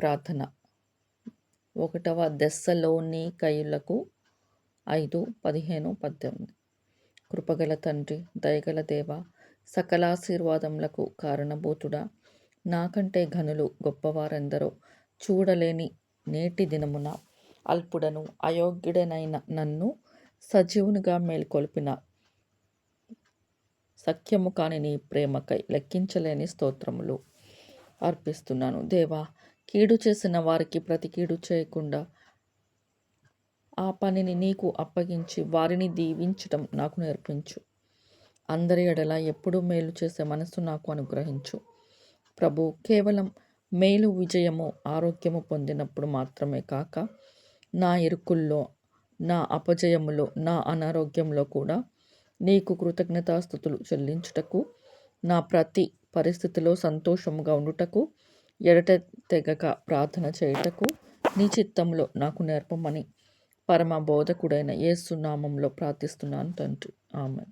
ప్రార్థన. ఒకటవ దెస్సలోని కయులకు ఐదు పదిహేను పద్దెనిమిది. కృపగల తండ్రి దయగల దేవ సకలాశీర్వాదములకు కారణభూతుడా నాకంటే ఘనులు గొప్పవారెందరో చూడలేని నేటి దినమున అల్పుడను అయోగ్యుడనైన నన్ను సజీవునిగా మేల్కొల్పిన సఖ్యము కాని నీ ప్రేమకై లెక్కించలేని స్తోత్రములు అర్పిస్తున్నాను. దేవా కీడు చేసిన వారికి ప్రతి కీడు చేయకుండా ఆ పనిని నీకు అప్పగించి వారిని దీవించటం నాకు నేర్పించు. అందరి ఎడల ఎప్పుడూ మేలు చేసే మనసు నాకు అనుగ్రహించు. ప్రభు కేవలం మేలు విజయము ఆరోగ్యము పొందినప్పుడు మాత్రమే కాక నా ఇరుకుల్లో నా అపజయములో నా అనారోగ్యంలో కూడా నీకు కృతజ్ఞతాస్థుతులు చెల్లించుటకు నా ప్రతి పరిస్థితిలో సంతోషముగా ఉండుటకు ఎడట తెగక ప్రార్థన చేయుటకు నీ చిత్తంలో నాకు నేర్పమని పరమ బోధకుడైన ఏసునామంలో ప్రార్థిస్తున్నాను తండ్రి. ఆమె